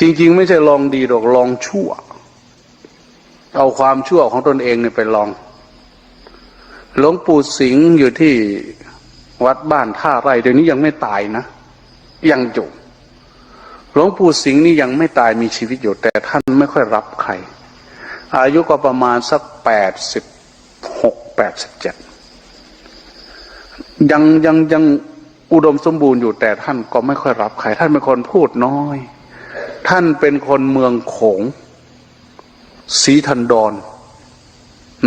จริง ๆ ไม่ใช่ลองดีหรอกลองชั่ว เอาความชั่วของตนเองเนี่ยไปลอง หลวงปู่สิงห์อยู่ที่วัดบ้านท่าไร่เดี๋ยวนี้ยังไม่ตายนะ ยังอยู่หลวงปู่สิงห์นี่ยังไม่ตายมีชีวิตอยู่แต่ท่านไม่ค่อยรับใคร อายุก็ประมาณสักแปดสิบหกแปดสิบเจ็ดยังยังยังอุดมสมบูรณ์อยู่แต่ท่านก็ไม่ค่อยรับใคร ท่านเป็นคนพูดน้อย ท่านเป็นคนเมืองโขงสีทันดอน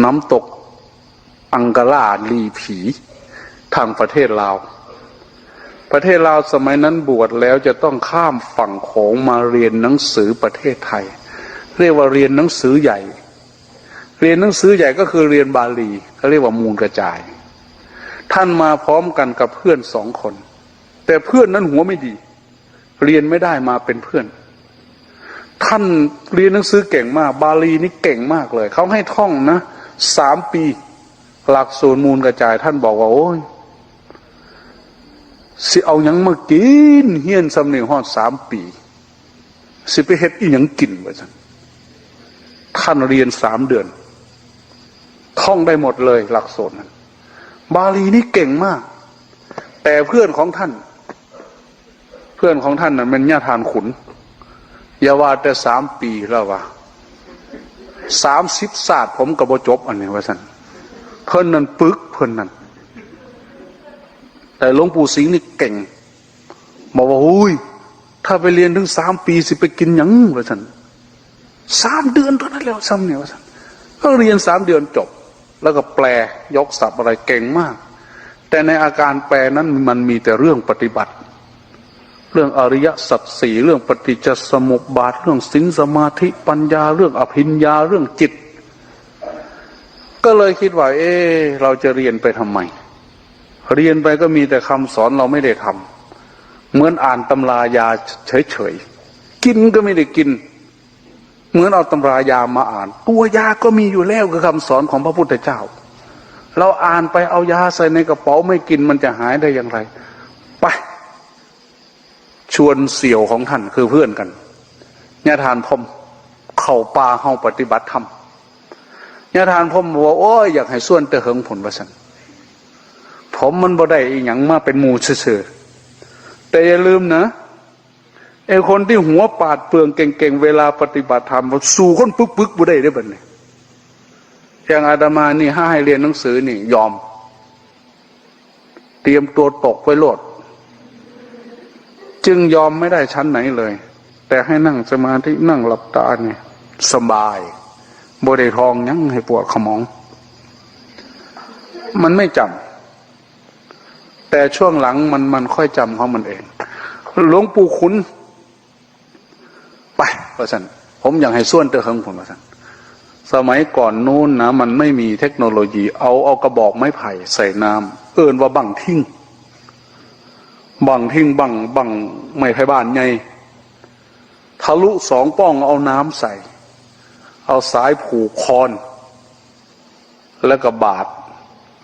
น้ำตก อังกาลาลีผี ทางประเทศลาว ประเทศลาวสมัยนั้นบวชแล้วจะต้องข้ามฝั่งโขงมาเรียนหนังสือประเทศไทย เรียกว่าเรียนหนังสือใหญ่ เรียนหนังสือใหญ่ก็คือเรียนบาลีเขาเรียกว่ามูลกระจาย ท่านมาพร้อมกันกับเพื่อนสองคน แต่เพื่อนนั้นหัวไม่ดี เรียนไม่ได้มาเป็นเพื่อน ท่านเรียนหนังสือเก่งมาก บาลีนี่เก่งมากเลย เขาให้ท่องนะสามปี หลักสูตรมูลกระจาย ท่านบอกว่า โอ้ยสิเอาหยังมากิน เฮียนสำเนียงฮอดสามปี สิไปเฮ็ดอีหยังกินวะจันท่านเรียนสามเดือน ท่องได้หมดเลย หลักสูตรนั้นบาลีนี่เก่งมาก แต่เพื่อนของท่าน เพื่อนของท่านนั้นเป็นญาทานขุน อย่าว่าแต่สามปีแล้ววะสามสิบศาสตร์ผมกับบจบอันนี้ว่าสันเพิ่นนั้นปึกเพิ่นนั้นแต่หลวงปู่สิงห์นี่เก่งบอกว่าอุ้ยถ้าไปเรียนถึงสามปีสิไปกินยังว่าสันสามเดือนเท่านั้นแล้วซ้ำเนี่ยว่าสันก็เรียนสามเดือนจบ แล้วก็แปลยกศัพท์อะไรเก่งมาก แต่ในอาการแปลนั้นมันมีแต่เรื่องปฏิบัติ เรื่องอริยสัจสี่เรื่องปฏิจจสมุปบาท เรื่องสินสมาธิปัญญาเรื่องอภิญญาเรื่องจิต ก็เลยคิดว่า เออเราจะเรียนไปทำไม เรียนไปก็มีแต่คำสอนเราไม่ได้ทำเหมือนอ่านตำรายาเฉยๆกินก็ไม่ได้กิน เหมือนเอาตำรายามาอ่าน ตัวยาก็มีอยู่แล้วคือคำสอนของพระพุทธเจ้า เราอ่านไปเอายาใส่ในกระเป๋าไม่กินมันจะหายได้อย่างไร ไป ชวนเสี่ยวของท่านคือเพื่อนกันญาทานพมเข่าป่าเฮาปฏิบัติธรรมญาทานพมบอกว่าโอ้ยอยากให้ส่วนเตะเหิงผลประสันผมมันบ่ได้อีหยังมาเป็นหมูเสื่อแต่อย่าลืมนะไอคนที่หัวปาดเปลืองเก่งๆเวลาปฏิบัติธรรมสู่คนปึ๊กปึ๊กบ่ได้ได้บัดนี้อย่างอาตมานี่ห้าให้เรียนหนังสือนี่ยอม เตรียมตัวตกไว้โลด จึงยอมไม่ได้ชั้นไหนเลย แต่ให้นั่งสมาธินั่งหลับตาเนี่ย สบายบได้ทองยังให้ปวดขมอง มันไม่จำแต่ช่วงหลังมันมันค่อยจำของมันเอง หลวงปู่ขุนไปประสันผมอยากให้ส่วนเตอเฮิงผมประสันสมัยก่อนนู้นนะ มันไม่มีเทคโนโลยี เอาเอากระบอกไม้ไผ่ใส่น้ำเอินว่าบังทิ้ง บังทิ้งบังบังไม่ไผ่บ้านไงทะลุสองป้องเอาน้ำใส่ เอาสายผูกคอนแล้วก็บาด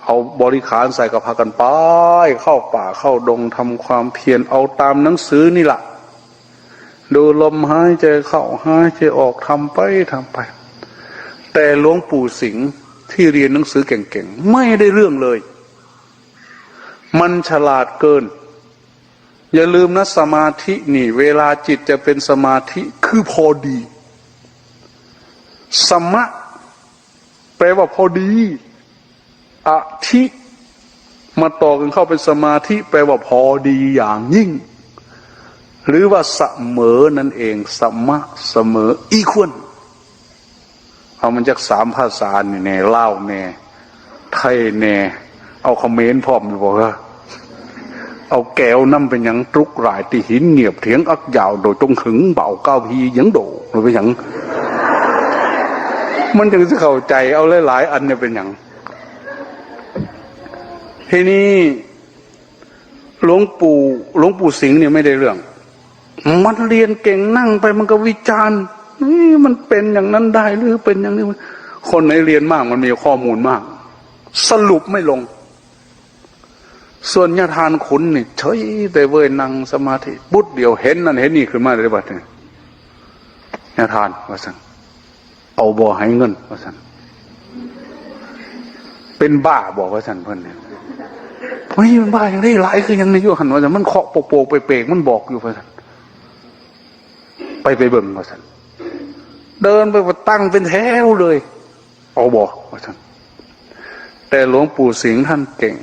เอาบริขารใส่กับพากันไปเข้าป่าเข้าดงทำความเพียรเอาตามหนังสือนี่แหละดูลมหายใจเข้าหายใจออกทำไปทำไป แต่หลวงปู่สิงห์ที่เรียนหนังสือเก่งๆ ไม่ได้เรื่องเลย มันฉลาดเกิน อย่าลืมนะสมาธินี่ เวลาจิตจะเป็นสมาธิคือพอดี สมะ แปลว่าพอดีอธิมาต่อกันเข้าเป็นสมาธิ แปลว่าพอดีอย่างยิ่ง หรือว่าเสมอนั่นเองสมะเสมอ อีควรเอามันจากสามภาษาเนี่ยแน่เล่าแน่ไทยแน่เอาคอมเมนต์พร้อมอยู่บอกว่า เอาแก้วน้ำเป็นอย่างตรุกรายที่หินเงียบเถียงอักยาว โดยตรงหึงเบาเก้าพียังโดหรือเป็นอย่างมันจึงจะเข้าใจเอาหลายๆอันเนี่ยเป็นอย่างทีนี้หลวงปู่หลวงปู่สิงห์เนี่ยไม่ได้เรื่อง มันเรียนเก่งนั่งไปมันก็วิจารณ์นี่มันเป็นอย่างนั้นได้หรือเป็นอย่างนี้คนไหนเรียนมากมันมีข้อมูลมาก สรุปไม่ลง ส่วนญาทานขุนนี่เฉยแต่เว้ยนั่งสมาธิบุดเดียวเห็นนั่นเห็นนี่ขึ้นมาเลยบัดเนี่ยเนี่ยทานว่าสันเอาบ่ให้เงินว่าสันเป็นบ้าบอกว่าสันเพิ่อนเนี่ยเฮ้ยมันบ้าอย่างนี้หลายคือยังในยุหันว่าสันมันเคาะโปกๆไปเปกมันบอกอยู่ว่าสันไปไปเบิ่งว่าสันเดินไปตั้งเป็นแถวเลย เอาบอกว่าสันแต่หลวงปู่สิงห์ท่านเก่ง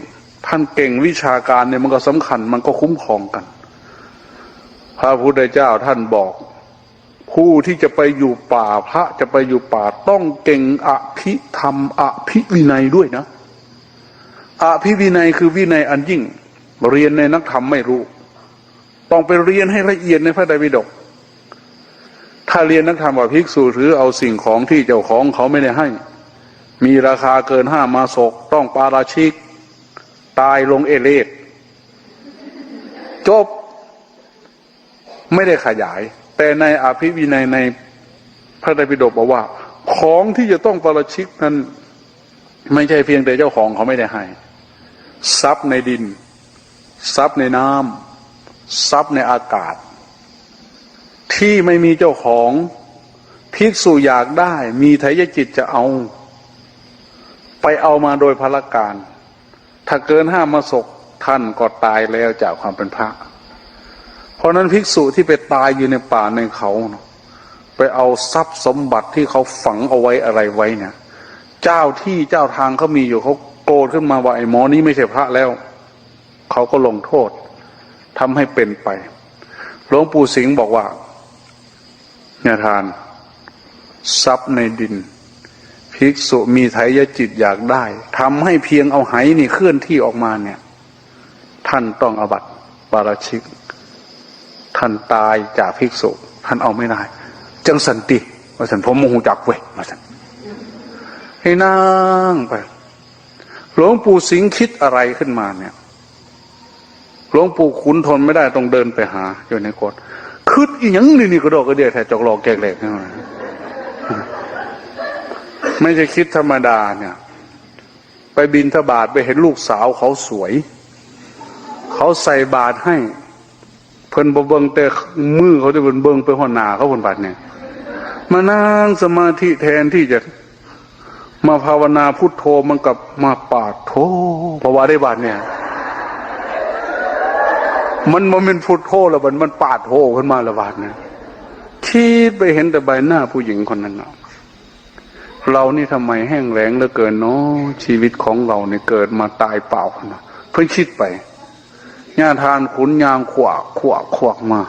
ท่านเก่งวิชาการเนี่ยมันก็สำคัญ มันก็คุ้มครองกัน พระพุทธเจ้าท่านบอก ผู้ที่จะไปอยู่ป่าพระจะไปอยู่ป่าต้องเก่งอภิธรรมอภิวินัยด้วยนะอภิวินัยคือวินัยอันยิ่ง เรียนในนักธรรมไม่รู้ ต้องไปเรียนให้ละเอียดในพระไตรปิฎกถ้าเรียนนักธรรมว่าภิกษุหรือเอาสิ่งของที่เจ้าของเขาไม่ได้ให้ มีราคาเกินห้ามาศกต้องปาราชิก ตายลงเอเลดจบ ไม่ได้ขยาย แต่ในอภิวินัยในพระไตรปิฎกบอกว่า ของที่จะต้องปาราชิกนั้น ไม่ใช่เพียงแต่เจ้าของเขาไม่ได้ให้ทรัพย์ในดิน ทรัพย์ในน้ำทรัพย์ในอากาศ ที่ไม่มีเจ้าของภิกษุอยากได้ มีไถยจิตจะเอา ไปเอามาโดยพละการ ถ้าเกินห้ามาศกท่านก็ตายแล้วจากความเป็นพระ เพราะนั้นภิกษุที่ไปตายอยู่ในป่าในเขา ไปเอาทรัพย์สมบัติที่เขาฝังเอาไว้อะไรไว้เนี่ย เจ้าที่เจ้าทางเขามีอยู่เขาโกรธขึ้นมาว่าไอ้หมอนี้ไม่ใช่พระแล้ว เขาก็ลงโทษทำให้เป็นไปหลวงปู่สิงห์บอกว่าเนี่ยทาน ทรัพย์ในดิน ภิกษุมีไถยจิตอยากได้ทำให้เพียงเอาไหนี่เคลื่อนที่ออกมาเนี่ย ท่านต้องอบัติปาราชิก ท่านตายจากภิกษุ ท่านเอาไม่ได้ จังสันติว่าสันผมโมโหจักเว้ยว่าสันให้นั่งไป หลวงปู่สิงคิดอะไรขึ้นมาเนี่ยหลวงปู่ขุนทนไม่ได้ต้องเดินไปหา อยู่ในกดคืดอีหยังนี่นี่กระดอกกระเดียแทจอกหลอกแกกแหลกนี่ม ไม่ใช่คิดธรรมดาเนี่ย ไปบินทบาทไปเห็นลูกสาวเขาสวย เขาใส่บาตรให้ เพิ่นบ่เบิงแต่มือเขาจะเบิ่นเบิงไปหัวหน้าเขาบนบาดเนี่ย มานั่งสมาธิแทนที่จะมาภาวนาพุทโธมันกับมาปาดโธเพราะว่าได้บาดเนี่ย มันมันเป็นพุทโธแล้วมันมันปาดโธขึ้นมาละบาดเนี่ยคิดไปเห็นแต่ใบหน้าผู้หญิงคนนั้นเนาะ เรานี่ทำไมแห้งแล้งเหลือเกินเนาะชีวิตของเราเนี่ยเกิดมาตายเปล่าเนะเพิ่งคิดไปญาทานขุนยางขวากขวากขวากมา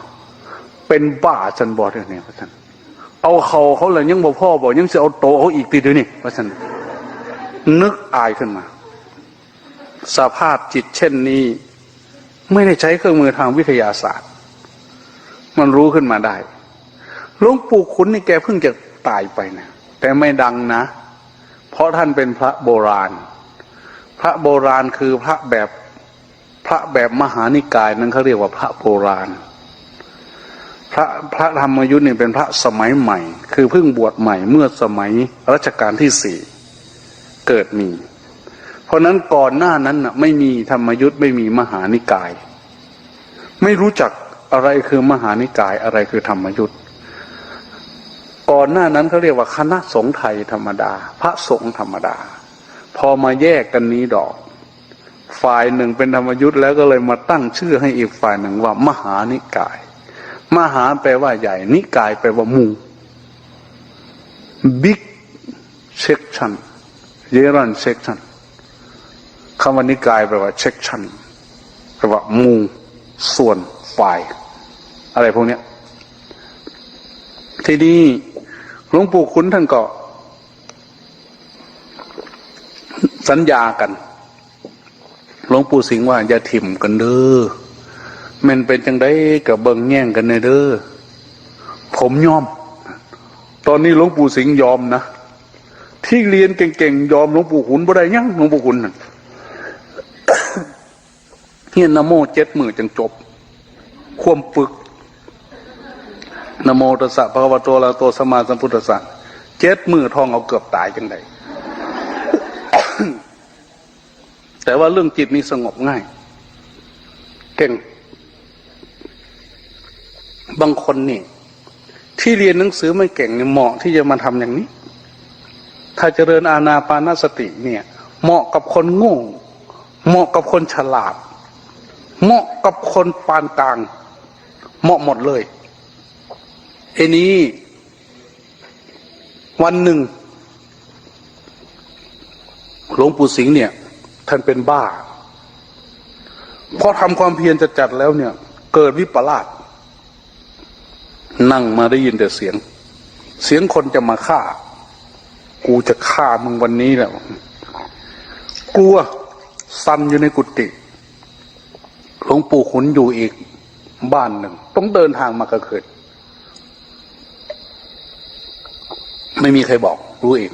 เป็นบ้าจันบอดเนี่ยพระท่านเอาเขาเขาเลยยังบอกพ่อบอกยังจะเอาโตเขาอีกตีเดียวนี่พระท่านนึกอายขึ้นมา สภาพจิตเช่นนี้ ไม่ได้ใช้เครื่องมือทางวิทยาศาสตร์ มันรู้ขึ้นมาได้หลวงปู่ขุนนี่แกเพิ่งจะตายไปนะ แต่ไม่ดังนะ เพราะท่านเป็นพระโบราณ พระโบราณคือพระแบบพระแบบมหานิกายนั้นเขาเรียกว่าพระโบราณ พระพระธรรมยุทธ์เนี่ยเป็นพระสมัยใหม่ คือเพิ่งบวชใหม่เมื่อสมัยรัชกาลที่สี่เกิดมี เพราะนั้นก่อนหน้านั้นน่ะไม่มีธรรมยุทธ์ไม่มีมหานิกาย ไม่รู้จักอะไรคือมหานิกายอะไรคือธรรมยุทธ์ ก่อนหน้านั้นเขาเรียกว่าคณะสงฆ์ไทยธรรมดา พระสงฆ์ธรรมดา พอมาแยกกันนี้ดอก ฝ่ายหนึ่งเป็นธรรมยุทธ์แล้วก็เลยมาตั้งชื่อให้อีกฝ่ายหนึ่งว่า มหานิกาย มหาแปลว่าใหญ่ นิกายแปลว่ามูบิ๊กเซกชันเยรันเซ็กชันคำว่านิกายแปลว่าเซ็กชันแปลว่ามูส่วนฝ่าย อะไรพวกเนี้ยทีนี้ หลวงปู่คุนท่านก็ สัญญากันหลวงปู่สิงห์ว่าอย่าถิ่มกันเด้อแมันเป็นจังได้กับเบิงแย่งกันในเด้อผมยอม ตอนนี้หลวงปู่สิงห์ยอมนะที่เรียนเก่งๆยอมหลวงปู่ขุนบ่ได้ยังหลวงปู่ขุนนั่นเฮียนนโมเจ็ดมือจังจบ ควมปึก นโมตัสสะภะคะวะโตอะระโตสมาสัมพุทธัสสะเจ็ดมือทองเอาเกือบตายจังไดแต่ว่าเรื่องจิตนี่สงบง่าย เก่ง บางคนนี่ ที่เรียนหนังสือไม่เก่งเนี่ยเหมาะที่จะมาทำอย่างนี้ ถ้าเจริญอาณาปานสติเนี่ย เหมาะกับคนโง่เหมาะกับคนฉลาด เหมาะกับคนปานกลาง เหมาะหมดเลย ไอ้นี้ วันหนึ่งหลวงปู่สิงห์เนี่ย ท่านเป็นบ้าพอทำความเพียรจะจัดแล้วเนี่ย เกิดวิปลาสนั่งมาได้ยินแต่เสียง เสียงคนจะมาฆ่า กูจะฆ่ามึงวันนี้แหละกลัวสันอยู่ในกุฏิหลวงปู่ขุนอยู่อีกบ้านหนึ่ง ต้องเดินทางมากระเกิด ไม่มีใครบอก รู้เอง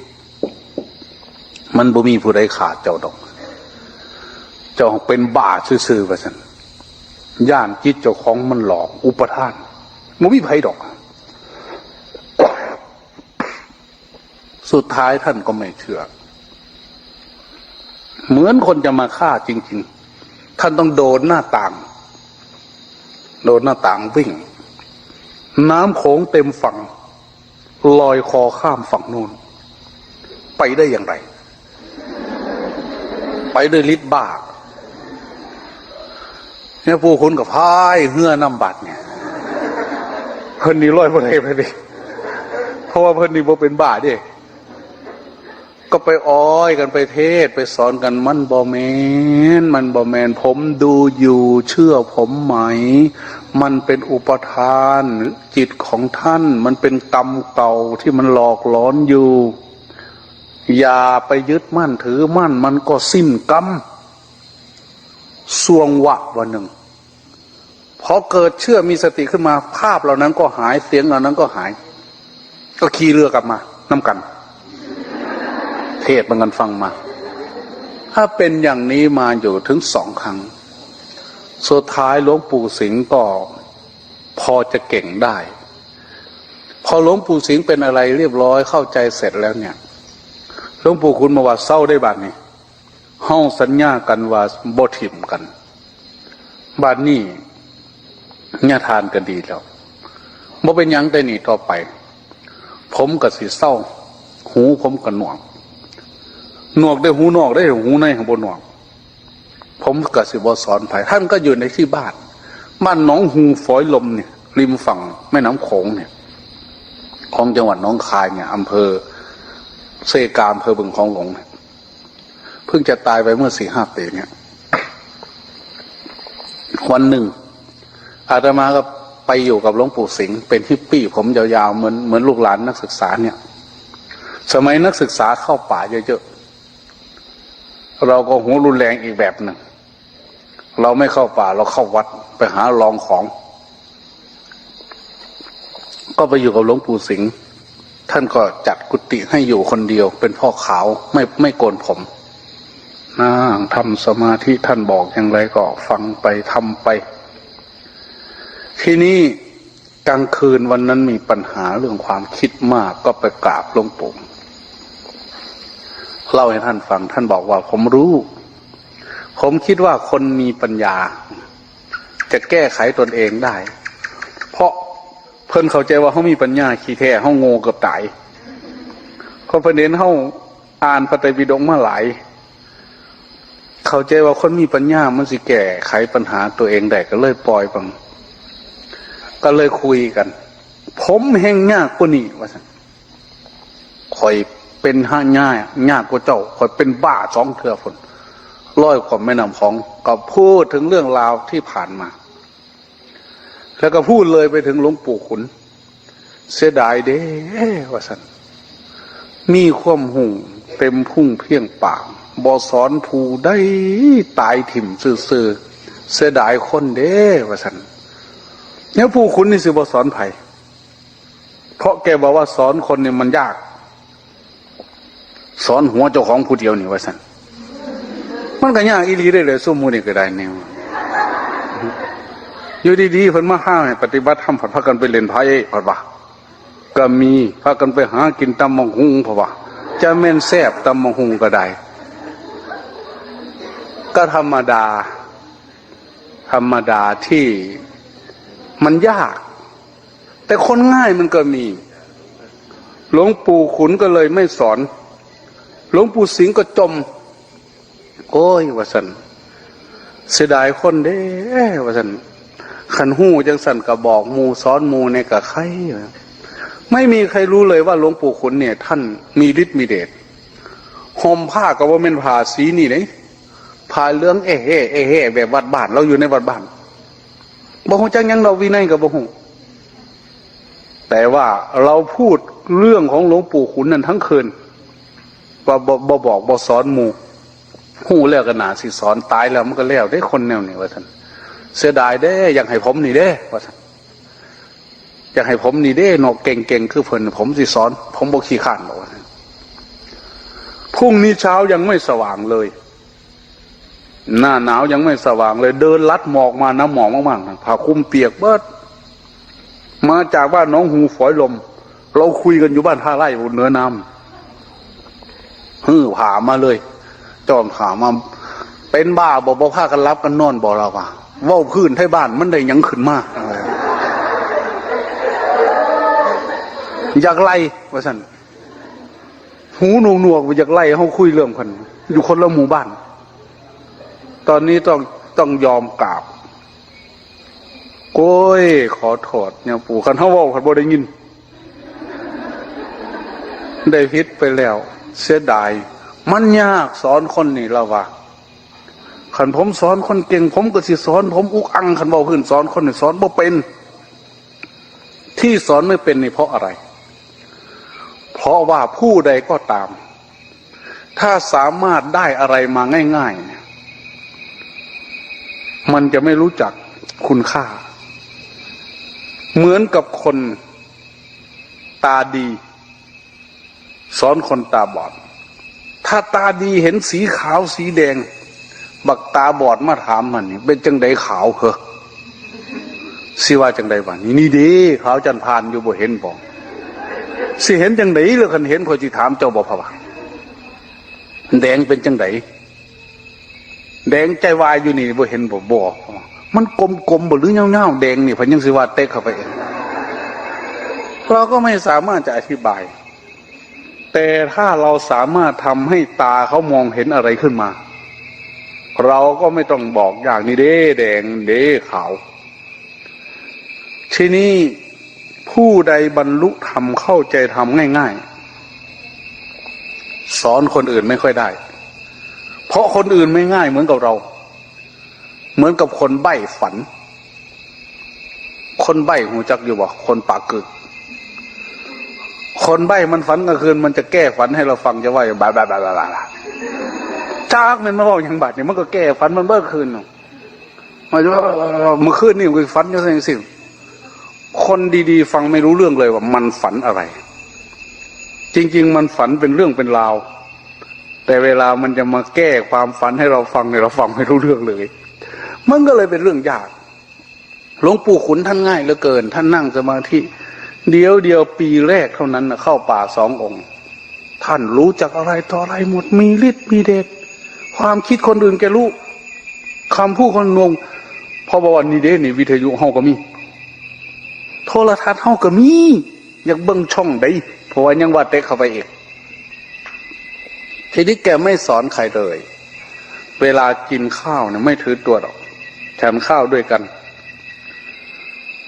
มันบ่มีผู้ใดขาดเจ้าดอก เจ้าเป็นบาซื่อๆว่าสันย่านจิตเจ้าของมันหลอก อุปทานมันมีไผดอก สุดท้ายท่านก็ไม่เชื่อ เหมือนคนจะมาฆ่าจริง ๆ ท่านต้องโดนหน้าต่าง โดนหน้าต่างวิ่ง น้ำโขงเต็มฝั่ง ลอยคอข้ามฝั่งนู้นไปได้อย่างไร ไปด้วยฤทธิ์บ้าเนี่ยผู้คุณกับพายเหื่อน้ำบัดเนี่ยเพิ่นนี่ร้อยเปอร์เซ็นไปดิเพราะว่าเพิ่นนี่บ่เป็นบ้าเด้ ก็ไปอ้อยกันไปเทศไปสอนกันมันบอแมนมันบอแมนผมดูอยู่เชื่อผมไหม มันเป็นอุปทานจิตของท่าน มันเป็นกรรมเก่าที่มันหลอกหลอนอยู่ อย่าไปยึดมั่นถือมั่น มันก็สิ้นกรรมสวงวะวันหนึ่งพอเกิดเชื่อมีสติขึ้นมาภาพเหล่านั้นก็หายเสียงเหล่านั้นก็หาย ก็ขี่เรือกลับมาน้ำกัน เทศบังกันฟังมา ถ้าเป็นอย่างนี้มาอยู่ถึงสองครั้ง สุดท้ายหลวงปู่สิงห์ก็พอจะเก่งได้ พอหลวงปู่สิงห์เป็นอะไรเรียบร้อยเข้าใจเสร็จแล้วเนี่ยหลวงปู่คุณมาว่าเศร้าได้บัดนี้ห้องสัญญากันว่าบ่ถิมกันบัดนี้เนี่ยทานกันดีแล้วบ่เป็นยังแต่นี่ต่อไป ผมกับสีเศร้า หูผมกับหนวกห นวกได้หูนอกได้หูในของบนหนวก ผมกับสิบสอนไผ่ท่านก็อยู่ในที่บ้านบ้านหนองหูฝอยลมเนี่ย ริมฝั่งแม่น้ำโขงเนี่ย ของจังหวัดหน้องคายเนี่ยอำเภอเซกาอำเภอบึงของหลงเนี่ยเพิ่งจะตายไปเมื่อสี่ห้าปีเนี่ยวันหนึ่ง อาตมาก็ไปอยู่กับหลวงปู่สิงห์เป็นฮิปปี้ผมยาวๆเหมือนเหมือนลูกหลานนักศึกษาเนี่ย สมัยนักศึกษาเข้าป่าเยอะ เราก็หัวรุนแรงอีกแบบหนึ่ง เราไม่เข้าป่าเราเข้าวัดไปหาลองของ ก็ไปอยู่กับหลวงปู่สิงห์ท่านก็จัดกุฏิให้อยู่คนเดียว เป็นพ่อขาวไม่ไม่โกนผมนั่งทำสมาธิท่านบอกอย่างไรก็ฟังไปทำไป ที่นี่กลางคืนวันนั้นมีปัญหาเรื่องความคิดมากก็ไปกราบหลวงปู่ เล่าให้ท่านฟัง ท่านบอกว่าผมรู้ ผมคิดว่าคนมีปัญญา จะแก้ไขตนเองได้ เพราะเพิ่นเข้าใจว่าเขามีปัญญาขี้แท้เขาโง่เกือบตายเพราะประเด็นเขาอ่านพระไตรปิฎกมาหลายเข้าใจว่าคนมีปัญญามันสิแก้ไขปัญหาตัวเองได้ก็เลยปล่อยบังก็เลยคุยกัน ผมแห่งยากกว่านี้ว่าสันคอย เป็นห้าง่ายยากกว่าเจ้าคอยเป็นบ้าสองเถื่อฝนร้อยกว่าแม่น้ำของก็พูดถึงเรื่องราวที่ผ่านมา แล้วก็พูดเลยไปถึงหลวงปู่ขุน เสียดายเด้ว่าสันมีความหุ่งเต็มพุ่งเพียงปากบอสอนผู้ได้ตายถิ่มซื่อเสียดายคนเด้ว่าสันเนี่ยผู้คุณนี่สิบอสอนไผ่เพราะแกบอกว่าสอนคนเนี่ยมันยาก สอนหัวเจ้าของผู้เดียวนี่ว่าสันมันก็ยากอีหลีได้เลยสู้มูนี่ก็ได้แนวอยู่ดีๆเพิ่นมาห้ามปฏิบัติธรรมผัดพักกันไปเล่นไพ่ผัดว่าก็มีพากันไปหากินตำมังหุงผัดว่าจะแม่นแซบตำมังหุงก็ได้ ก็ธรรมดา ธรรมดาที่มันยาก แต่คนง่ายมันก็มี หลวงปู่ขุนก็เลยไม่สอน หลวงปู่สิงห์ก็จม โอ้ยวะสันเสียดายคนเด้วะสันขันหูจังสันกระบอกมูซ้อนมูในกะไข่ไม่มีใครรู้เลยว่าหลวงปู่ขุนเนี่ย ท่านมีฤทธิ์มีเดชห่มผ้าก็ว่าเป็นผ้าสีนี่ไหนผ้าเลืองเอเฮเอเฮแบบวัดบ้านเราอยู่ในวัดบ้านบ่ฮู้จังยังเราวินัยกับบ่ฮู้แต่ว่าเราพูดเรื่องของหลวงปู่ขุนนั่นทั้งคืน ว่าบ่บบอกบ่สอนหมู่ฮู้แล้วก็น่าสิสอนตายแล้วมันก็แล้วได้คนแนวนี้ว่าท่านเสียดายเด้อยากให้ผมนี่เด้ว่าท่านอยากให้ผมนี่เด้เนกเก่งๆคือเพิ่นผมสิสอน ผมบ่ขี้ข้านบอกว่าท่านพรุ่งนี้เช้ายังไม่สว่างเลย หน้าหนาวยังไม่สว่างเลย เดินลัดหมอกมาน้ำหมอกมากๆผ้าคลุมเปียกเบิดมาจากบ้านน้องหูฝอยลม เราคุยกันอยู่บ้านท่าไร่บนเหนือน้ำ ฮือผามาเลย จอมผามา เป็นบ้าบอกบอผ้ากันรับกันนอนบอกเราว่าว่าพื้นให้บ้านมันได้ยังขึ้นมาอยากไล่ว่าสันหูหนวกหนวกอยากไล่เขาคุยเรื่องกันอยู่คนละหมู่บ้าน ตอนนี้ต้องต้องยอมกราบโก้ย ขอโทษเนี่ยปู่คันเฮาว้าคันบ่ได้ยิน ได้พิษไปแล้ว เสียดาย มันยากสอนคนนี่ละว่าคันผมสอนคนเก่ง ผมก็สิสอน ผมอุกอังคันเว้าพื้นสอนคนนี่สอนบ่เป็น ที่สอนไม่เป็นนี่เพราะอะไร เพราะว่าผู้ใดก็ตาม ถ้าสามารถได้อะไรมาง่ายๆเนี่ยมันจะไม่รู้จักคุณค่า เหมือนกับคนตาดี สอนคนตาบอด ถ้าตาดีเห็นสีขาวสีแดง บักตาบอดมาถามมันนี่เป็นจังไดขาวเหรอสิว่าจังไดวะนี่นี่ดีขาวจันพานอยู่บ่เห็นบ่สิเห็นจังไดเลยคันเห็นพอจิถามเจ้าบ่พะวะแดงเป็นจังไดแดงใจวายอยู่นี่บ่เห็นบ่บ่มันกลมๆบ่หรือเงาๆแดงนี่เพันยังสิว่าเต็กเข้าไปเองเราก็ไม่สามารถจะอธิบาย แต่ถ้าเราสามารถทำให้ตาเขามองเห็นอะไรขึ้นมา เราก็ไม่ต้องบอกอย่างนี้เด้แดงเด้ขาวทีนี้ผู้ใดบรรลุธรรมเข้าใจธรรมง่าย ๆ สอนคนอื่นไม่ค่อยได้ เพราะคนอื่นไม่ง่ายเหมือนกับเรา เหมือนกับคนใบ้ฝัน คนใบ้หูจักอยู่บ่คนปากกึก คนใบ้มันฝันกลางคืนมันจะแก้ฝันให้เราฟังจะว่าอย่างบาบาบาบาบาจากมันมาบอกอย่างบาดเนี่ยมันก็แก้ฝันมันเบิกคืนเนาะมันจะว่าเมื่อคืนนี่มันฝันยู่สิ่งสิ่งคนดีๆ ฟังไม่รู้เรื่องเลยว่ามันฝันอะไร จริง ๆ มันฝันเป็นเรื่องเป็นราว แต่เวลามันจะมาแก้ความฝันให้เราฟังเนี่ยเราฟังไม่รู้เรื่องเลย มันก็เลยเป็นเรื่องยากหลวงปู่ขุนท่านง่ายเหลือเกิน ท่านนั่งสมาธิ เดียวเดียวปีแรกเท่านั้นนะเข้าป่าสององค์ ท่านรู้จักอะไรต่ออะไรหมดมีฤทธิ์มีเดชความคิดคนอื่นแกรู้คำพูดคนงงพอบอกว่านี่เด้นี่วิทยุเฮาก็มี โทรทัศน์เฮาก็มี อยากเบิ่งช่องใดเพราะว่ายังว่าเต็กเข้าไปอีกทีนี้แกไม่สอนใครเลย เวลากินข้าวเนี่ยไม่ถือตัวหรอกฉันข้าวด้วยกัน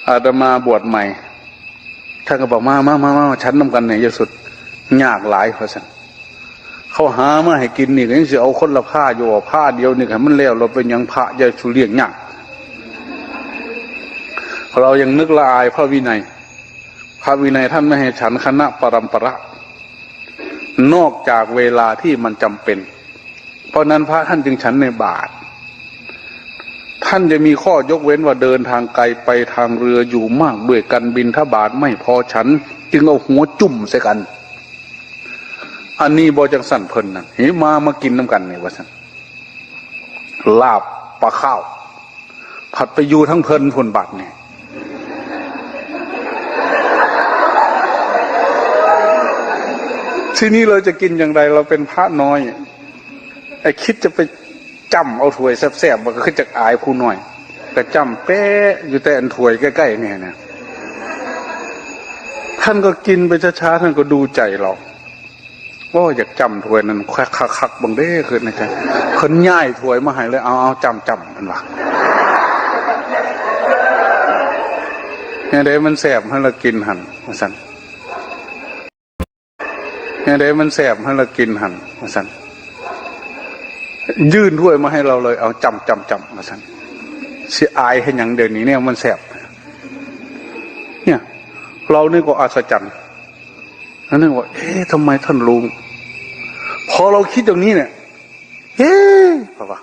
อาตมาบวชใหม่ ท่านก็บอกมามามามาฉันน้ำกันเนี่ยยสุดยากหลายเพราะฉันเขาหามาให้กินนี่ก็ยังสิเอาคนละผ้าอยู่ผ้าเดียวนี่ให้มันแล้วเราเป็นยังพระจะสุเรียงยากเรายังนึกละอายพระวินัย พระวินัยท่านไม่ให้ฉันคณะปรัมประ นอกจากเวลาที่มันจำเป็น เพราะนั้นพระท่านจึงฉันในบาท ท่านจะมีข้อยกเว้นว่าเดินทางไกลไปทางเรืออยู่มากด้วยกันบินทบาทไม่พอฉัน จึงเอาหัวจุ่มใส่กัน อันนี้บอจังสั่นเพลินนะเฮ้มามากินน้ำกันเนี่ยว่าสั่นลาบปลาข้าว ผัดไปอยู่ทั้งเพลินผลบัตรเนี่ยที่นี้เราจะกินอย่างไรเราเป็นพระน้อยไอ้คิดจะไป จำเอาถวยแซ่บๆมันก็คือจะอายผู้น้อยแต่จำแป๊ะอยู่แต่อันถวยใกล้ๆเนี่ยนะท่านก็กินไปช้าๆท่านก็ดูใจเราว่าอยากจำถวยนั้นคักคักคักๆบังเด้คือในใจคนย่ายถวยมาให้เลยเอาเอาจำจำมันว่าเนี่ยเด้มันแสบให้เรากินหันมาสันเนี่ยเด้มันแสบให้เรากินหันมาสัน ยื่นถ้วยมาให้เราเลย เอาจำจำจำมาสันเสียอายให้ยังเดี๋ยวนี้เนี่ยมันแสบเนี่ย เรานี่ก็อัศจรรย์แล้วนึกว่าเอ๊ะทำไมท่านรู้พอเราคิดอย่างนี้เนี่ยเอ๊ะป่าวะ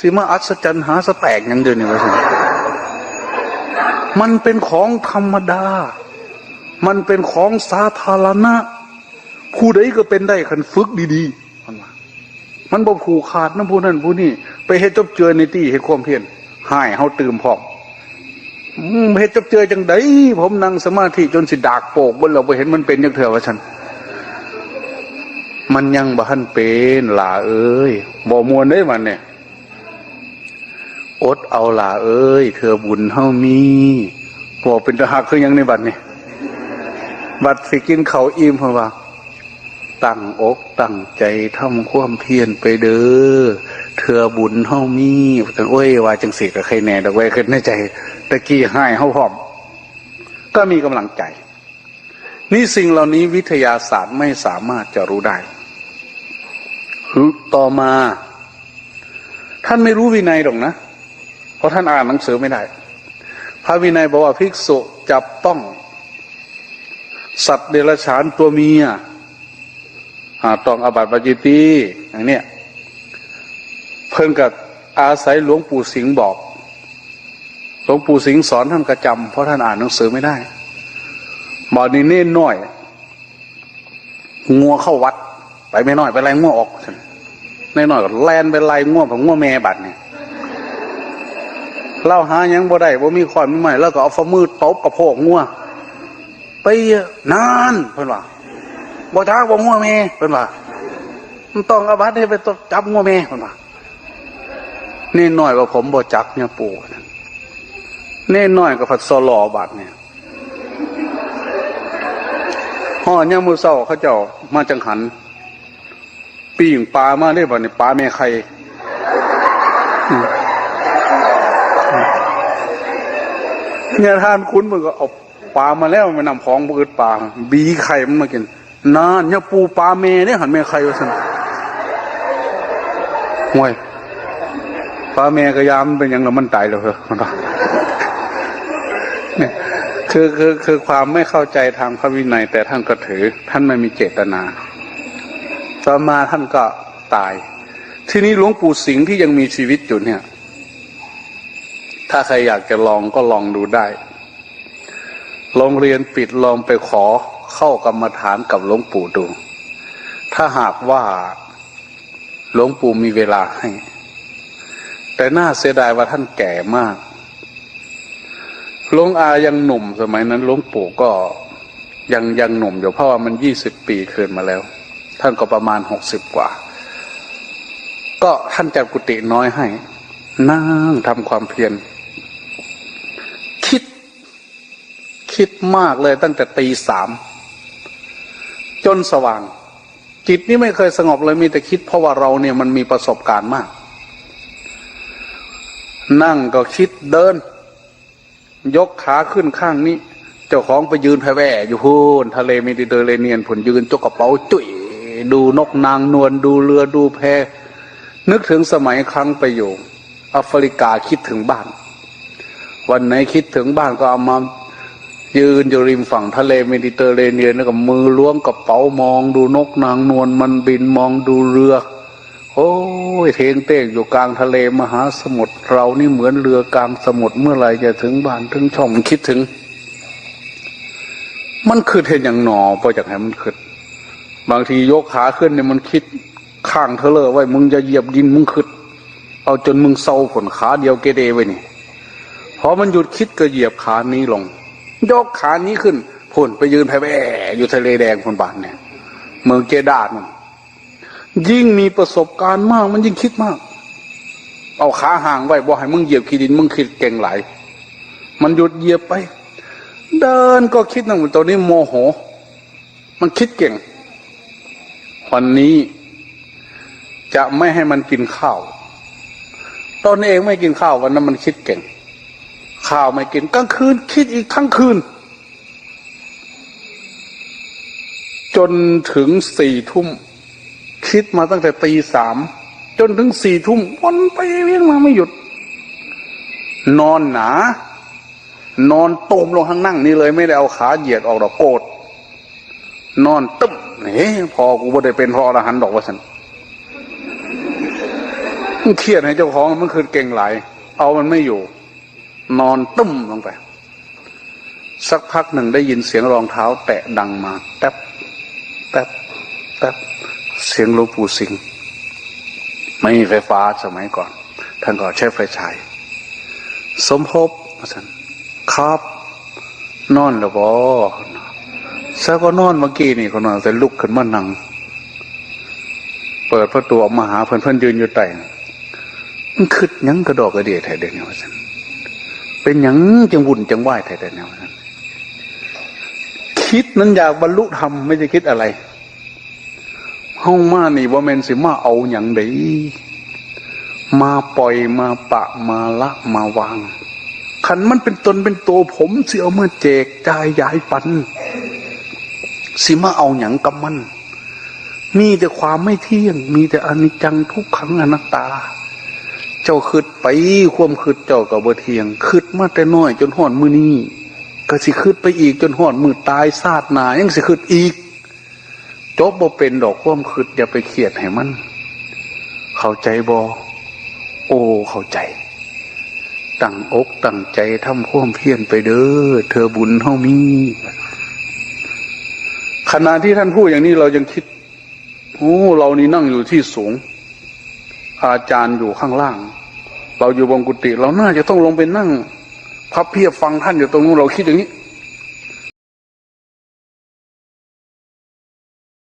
สิมาอัศจรรย์หาสแตกย่างเดียวนี่วะสิมันเป็นของธรรมดา มันเป็นของสาธารณะ ผู้ใดก็เป็นได้คันฝึกดี ๆ มันบ่ผูกขาดนะผู้นั้นผู้นี้ไปเฮ็ดจบเจือในที่เฮ็ดความเพียรหายเฮาตื่มพร้อมเฮ็ดจบเจอจังไดผมนั่งสมาธิจนสิดากโปกบนเราไปเห็นมันเป็นจังเถอะว่าฉันมันยังบ่ทันเป็นหล่าเอ้ยบ่มวนได้มันเนี่ยอดเอาหล่าเอ้ย เธอบุญเฮามีบ่เป็นตะหักคือยังในบัดนี่บัดสิกินเขาอิ่มเพราะว่า ตั้งอกตั้งใจทำความเพียรไปเด้อเธอบุญเฮามีแต่โอ้ยว่าจังสิกับใครแน่ดอกไว้ขึ้นในใจตะกี้ให้เฮาพร้อม ก็มีกำลังใจ นี่สิ่งเหล่านี้วิทยาศาสตร์ไม่สามารถจะรู้ได้ต่อมา ท่านไม่รู้วินัยหรอกนะ เพราะท่านอ่านหนังสือไม่ได้ พระวินัยบอกว่าภิกษุจับต้อง สัตว์เดรัจฉานตัวเมีย ต้องอาบัติปาจิตีอย่างเนี้ยเพิ่นกับอาศัยหลวงปู่สิงห์บอก หลวงปู่สิงห์สอนท่านกระจำเพราะท่านอ่านหนังสือไม่ได้บอกนี่เน่นน้อย งัวเข้าวัด ไปไม่น้อยไปไล่งัวออกเน่นน้อยก็แลนไปไล่งัวผมงัวแม่บัดเนี่ยเล่าหายังบ่ได้บ่มีคอนมีใหม่แล้วก็เอาฝ่ามือตบกระโพกงัวไปนานเพิ่อนว่า บ่ท้าบ่งัวแม่เพิ่นว่ามันต้องอาบัติให้ไปจับงัวแม่เพิ่นว่านี่น้อยกว่าผมบ่จักเนี่ยปู่เน่น้อยกับผัดซอลอบัดเนี่ยห่อย่างมือเศร้าเขาเจ้ามาจังหันปีงปลามาได้บัดนี่ปลาแม่ไข่เนี่ยท่านคุ้นมันก็เอาปลามาแล้วมันนำของบืดปลาบีไข่มันมากิน นานเนี่ยปูปลาเมเนี่ยหันเมใครวะสันห่วยปลาเมกระยามเป็นยังแล้วมันตายแล้วเหรอเนี่ยคือคือคือความไม่เข้าใจทางพระวินัย แต่ท่านก็ถือ ท่านไม่มีเจตนา ต่อมาท่านก็ตาย ที่นี้หลวงปู่สิงห์ที่ยังมีชีวิตอยู่เนี่ย ถ้าใครอยากจะลองก็ลองดูได้โรงเรียนปิดลองไปขอ เข้ากรรมฐานกับหลวงปู่ดู ถ้าหากว่าหลวงปู่มีเวลาให้ แต่น่าเสียดายว่าท่านแก่มากหลวงอายังหนุ่มสมัยนั้นหลวงปู่ก็ยังยังหนุ่มอยู่เพราะว่ามันยี่สิบปีคืนมาแล้ว ท่านก็ประมาณหกสิบกว่า ก็ท่านจัดกุฏิน้อยให้ นั่งทำความเพียรคิด คิดมากเลยตั้งแต่ตีสาม จนสว่าง จิตนี่ไม่เคยสงบเลยมีแต่คิด เพราะว่าเราเนี่ยมันมีประสบการณ์มาก นั่งก็คิดเดิน ยกขาขึ้นข้างนี้ เจ้าของไปยืนแผ่แว่อยู่พูนทะเลเมดิเตอร์เรเนียนผลยืนจกกระเป๋าจุ๋ยดูนกนางนวลดูเรือดูแพ นึกถึงสมัยครั้งไปอยู่แอฟริกาคิดถึงบ้าน วันไหนคิดถึงบ้านก็เอามา ยืนอยู่ริมฝั่งทะเลเมดิเตอร์เรเนียนแล้วก็มือล้วงกระเป๋ามองดูนกนางนวลมันบินมองดูเรือ โอ้ยเทงเต้งอยู่กลางทะเลมหาสมุทรเรานี่เหมือนเรือกลางสมุทรเมื่อไรจะถึงบ้านถึงช่องคิดถึง มันคือเห็นอย่างหนอพอจากให้มันคิดบางทียกขาขึ้นเนี่ยมันคิดข้างเธอเลยไว้มึงจะเหยียบดินมึงคิดเอาจนมึงเศร้าผลขาเดียวเกเดไว้นี่พอมันหยุดคิดก็เหยียบขานี้ลง ยกขานี้ขึ้นพ่นไปยืนแผ่แว่อยู่ทะเลแดงพนบานเนี่ย เมืองเกดาดมันยิ่งมีประสบการณ์มากมันยิ่งคิดมาก เอาขาห่างไว้บอกให้มึงเหยียบขี้ดินมึงคิดเก่งไหล มันหยุดเหยียบไป เดินก็คิดนั่งตัวนี้โมโห มันคิดเก่ง วันนี้จะไม่ให้มันกินข้าวตนเองไม่กินข้าววันนั้นมันคิดเก่ง ข้าวไม่กินกลางคืน คิดอีกทั้งคืน จนถึงสี่ทุ่ม คิดมาตั้งแต่ตีสามจนถึงสี่ทุ่มวนไปเวียนมาไม่หยุด นอนหนา นอนตุมลงข้างนั่งนี่เลยไม่ได้เอาขาเหยียดออกดอกโกรธนอนตึ้มเฮ้พอกูบ่ได้เป็นพระอรหันดอกว่าสันมันเครียดให้เจ้าของมันคือเก่งหลายเอามันไม่อยู่ นอนตึ้มลงไป สักพักหนึ่งได้ยินเสียงรองเท้า แตะดังมาแป๊บแป๊บแป๊บเสียงหลวงปู่สิงห์ไม่มีไฟฟ้าสมัยก่อน ท่านก็ใช้ไฟฉาย สมภพว่าสันครับ นอนแล้วบ่ซะก็นอนเมื่อกี้นี่ก็นอนแต่ลุกขึ้นมานั่ง เปิดประตูออกมาหาเพื่อนเพื่อนยืนอยู่ใต้มันคึดหยังกระดอกกระเดียดแท้เดียวนี่ว่าสัน เป็นหยังจังวุ่นจังไหวายแท้เดียวเนี่ยว่าสันคิดนั้นอยากบรรลุธรรมไม่ใช่คิดอะไรห้องมานี่ว่าแมนสิมาเอาอย่างใดมาปล่อยมาปะมาละมาวางขันมันเป็นตนเป็นตัวผมเสิเอามาแจกจ่ายยายปันสิมาเอาหยังกับมัน มีแต่ความไม่เที่ยง มีแต่อนิจจังทุกขังอนัตตา เจ้าคืดไปความคืดเจ้ากับบ่เทียงคืดมาแต่น้อย จนหอดมือนี้ก็สิคืดไปอีกจนหอดมือตายซาดหนายังสิคืดอีก จบบ่เป็นดอกความคืดอย่าไปเขียดให้มัน เข้าใจบ่โอ้เข้าใจตั้งอกตั้งใจทำความเพียรไปเด้อเธอบุญเฮามีขณะที่ท่านพูดอย่างนี้เรายังคิดโอ้เรานี่นั่งอยู่ที่สูง อาจารย์อยู่ข้างล่าง เราอยู่บนกุฏิเราน่าจะต้องลงไปนั่งพับเพียบฟังท่านอยู่ตรงนู้นเราคิดอย่างนี้